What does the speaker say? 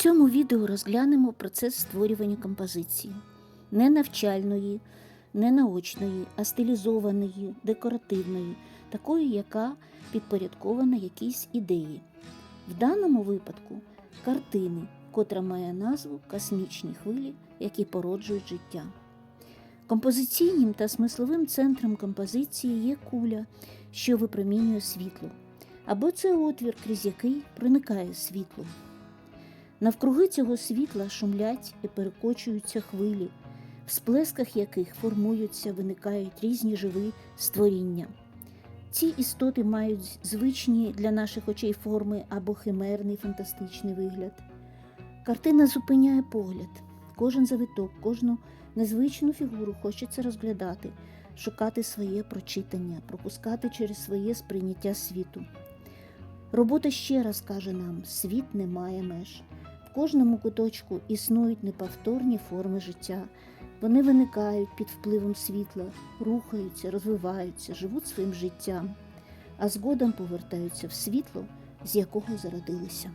цьому відео розглянемо процес створювання композиції не навчальної, не наочної, а стилізованої, декоративної, такої, яка підпорядкована якійсь ідеї. В даному випадку картини, котра має назву Космічні хвилі, які породжують життя. Композиційним та смисловим центром композиції є куля, що випромінює світло, або це отвір, крізь який проникає світло. Навкруги цього світла шумлять і перекочуються хвилі, в сплесках яких формуються, виникають різні живі створіння. Ці істоти мають звичні для наших очей форми або химерний фантастичний вигляд. Картина зупиняє погляд, кожен завиток, кожну незвичну фігуру хочеться розглядати, шукати своє прочитання, пропускати через своє сприйняття світу. Робота ще раз каже нам: світ не має меж. Кожному куточку існують неповторні форми життя. Вони виникають під впливом світла, рухаються, розвиваються, живуть своїм життям, а згодом повертаються в світло, з якого зародилися.